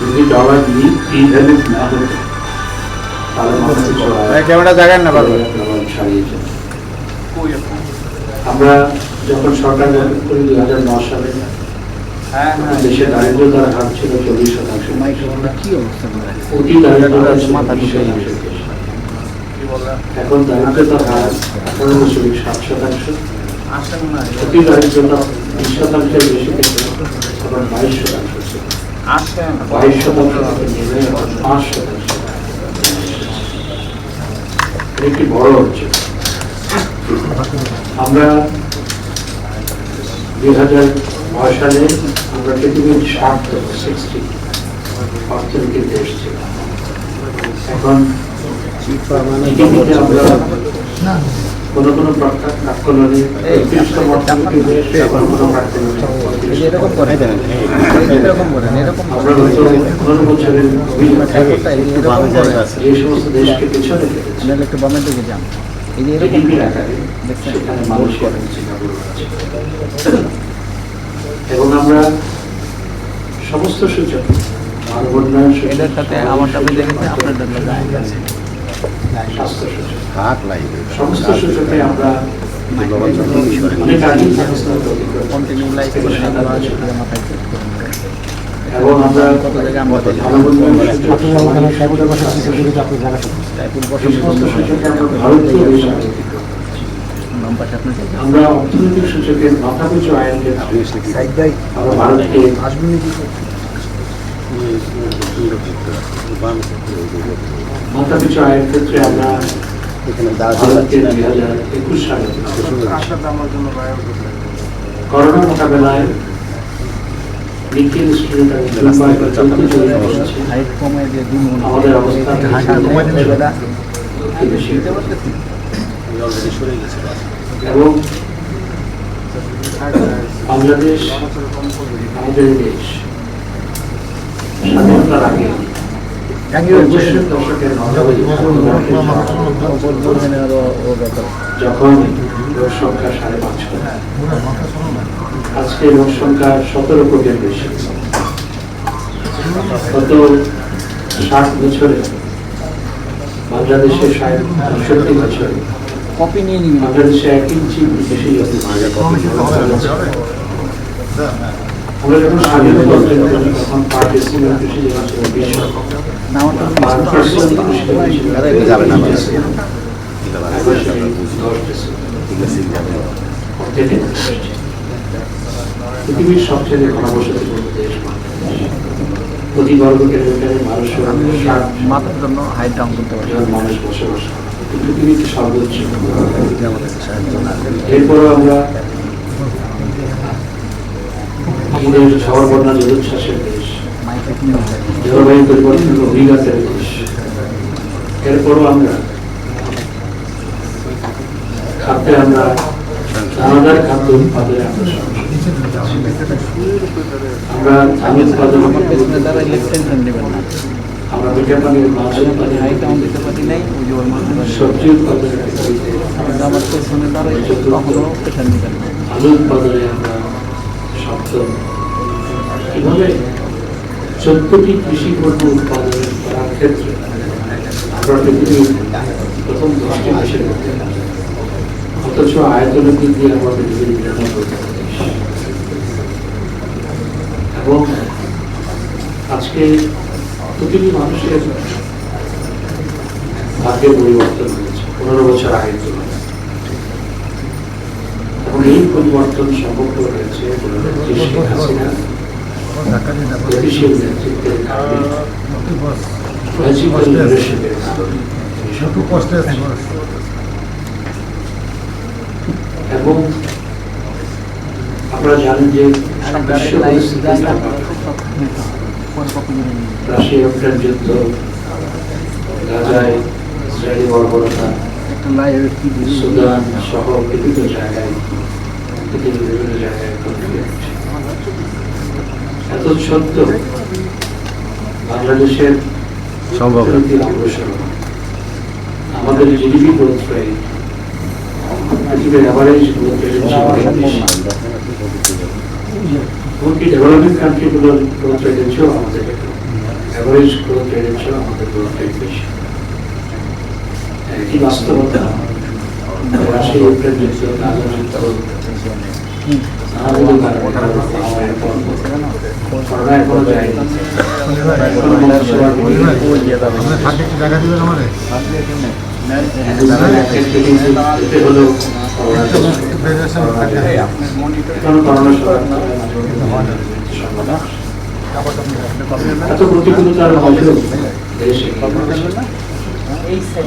যদি ডলার না হতো তাহলে মাথা পিছু ক্যামেরা জাগান না বারবার ডলার ছাড়িয়ে যেত আমরা যখন সরকার করি দুই হাজার ন সালে হ্যাঁ তখন দেশের দারিদ্রতার হার ছিল চল্লিশ শতাংশ। অতি দারিদ্রতা বিশ শতাংশ। এখন দারিদ্রতার হার আঠারো দশমিক সাত শতাংশ। অতি দারিদ্রতা বিশ শতাংশের বেশি এখন বাইশ শতাংশ। ছিল বাইশ শতাংশ থেকে নেমে পাঁচ শতাংশ এটা একটি বড় অর্জন আমরা দুই হাজার নয় সালে আমরা পৃথিবীর ষাট সিক্সটি অর্থনীতির দেশ ছিলাম। এখন আমরা কোন কোন এরকম করেন এরকম করেন এরকম আমরা গত পনেরো বছরের অভিজ্ঞতা এরকম করেন সমস্ত দেশকে পেছনে আপনারা একটু বামের দিকে যান। এই যে এরকম দেখছেন? সেখানে মানুষের এবং আমরা সমস্ত সূচক মানব উন্নয়ন এটার সাথে আমারটা আপনি দেখেছেন আপনার সূচক হাত লাগবে সমস্ত আমরা নেবেন। এবং আমরা অর্থনৈতিক সূচকের আয়ের ক্ষেত্রে আমরা ভারতকে মাথাপিছু আয়ের ক্ষেত্রে আমরা এখানে একুশ সালে করোনা মোকাবেলায় আমাদের অবস্থা এবং বাংলাদেশ আমাদের দেশ স্বাধীনতার আগে পঁচিশের দশকের মাঝামাঝি ও ব্যাপার যখন লোক সংখ্যা সাড়ে পাঁচ আজকে লোক সংখ্যা সতেরো কোটির বেশি গত ষাট বছরে বাংলাদেশের ষাট পঁয়ষট্টি বছরে কপি নিয়ে নিবি বাংলাদেশে এক ইঞ্চি বেশি আমরা যখন তখন বিশ যাবে না। পৃথিবীর সবচেয়ে ঘনবসতিপূর্ণ দেশ প্রতি বর্গ কিলোমিটারে মানুষ মাথার জন্য হাইট ডাউন করতে পারি মানুষ বসবাস পৃথিবীতে সর্বোচ্চ। এরপরও আমরা আমাদের ঝড় বন্যা জলোচ্ছ্বাসের দেশ। জলবায়ু পরিবর্তনের অভিজ্ঞতার দেশ। এরপরও আমরা খাদ্যে আমরা দানাদার খাদ্য উৎপাদনে আমরা। আমরা ধান উৎপাদন আমার মিঠা পানির মাছ উৎপাদনে সবজি নেবেন আলু উৎপাদনে আমরা কীভাবে চোদ্দটি কৃষি পণ্য উৎপাদন করার ক্ষেত্রে প্রথম দশটি দেশের মধ্যে অথচ আয়তনের দিক দিয়ে আমরা এবং আজকে প্রতিটি মানুষের ভাগ্যের পরিবর্তন হয়েছে, পনেরো বছর আগের তুলনায়। এবং এই পরিবর্তন সম্ভব হয়েছে এবং আপনারা জানেন যে রাশিয়া ইউক্রেন যুদ্ধ গাজায় ইসরায়েলি বর্বরতা সুদান সহ বিভিন্ন জায়গায় বিভিন্ন জায়গায়। এত সত্ত্বেও বাংলাদেশের অর্থনীতির অগ্রসর আমাদের জিডিপি গ্রোথ রেট পৃথিবীর অ্যাভারেজ গ্রোথ রেট এমনকি ডেভেলপিং কান্ট্রিগুলোর গ্রোথ রেটের চেয়েও আমাদের গ্রোথ আমাদের গ্রোথ রেট বেশি। একই বাস্তবতা। রাশি এপ্রিল এতে হলেও প্রতিকূলতার মধ্যেও দেশ।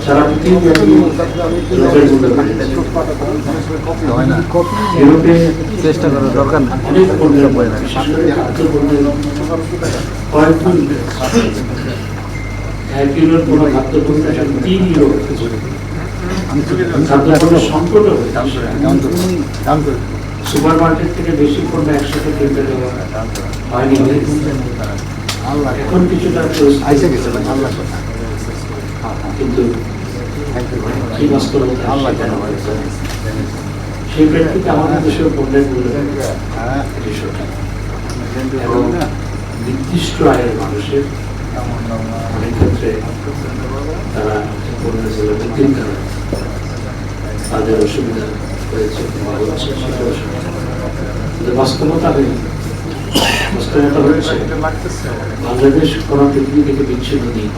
সারা চেষ্টা করার দরকার নেই সুপার মার্কেট থেকে বেশি পণ্য একসাথে কিনতে দেওয়া হয়নি এখন কিছুটা পরিস্থিতি কিন্তু বাস্তবতা হয়েছে। সেই প্রেক্ষিতে আমাদের দেশের পণ্যের মূল্য। এবং নির্দিষ্ট আয়ের মানুষের অনেক ক্ষেত্রে তারা পণ্যের মূল্য বৃদ্ধির কারণে তাদের অসুবিধা হয়েছে বাস্তবতা নেই। বাস্তবতা হচ্ছে বাংলাদেশ কোনো পৃথিবী থেকে বিচ্ছিন্ন নেই।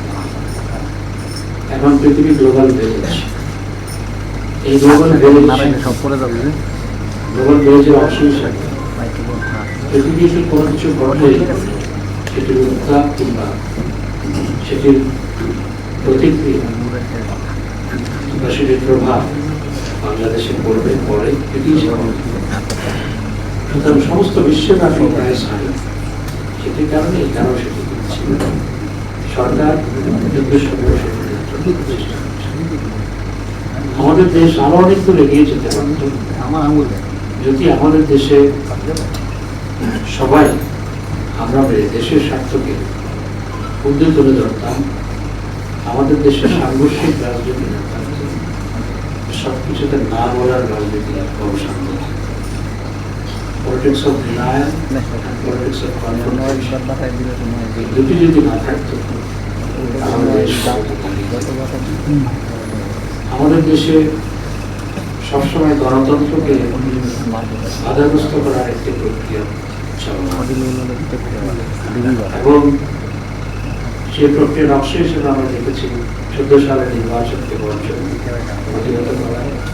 এখন পৃথিবী গ্লোবাল ভিলেজ এই গ্লোবাল ভিলেজ সব পরে যাবে গ্লোবাল ভিলেজের পৃথিবীতে কোনো কিছু ঘটলে সেটির উত্তাপ কিংবা সেটির প্রতিক্রিয়া কিংবা সেটির প্রভাব বাংলাদেশে পড়বে পরে এটি সুতরাং সমস্ত বিশ্বব্যাপী প্রায় সেটির কারণে এই কারণ সেটি দিচ্ছে সরকার যুদ্ধের সময় সেটি আমাদের দেশ আরও অনেক দূর আঙুল যদি আমাদের দেশে সবাই আমরা দেশের স্বার্থকে ঊর্ধ্বে তুলে ধরতাম, আমাদের দেশের সাংঘর্ষিক রাজনীতি না সব কিছুতে না বলার রাজনীতি দুটি যদি না থাকতো আমাদের দেশে সবসময় গণতন্ত্রকে বাধাগ্রস্ত করার একটি প্রক্রিয়া এবং সেই প্রক্রিয়ার অংশ হিসেবে আমরা দেখেছি চোদ্দ সালের নির্বাচনকে বর্জন প্রতিহত করা।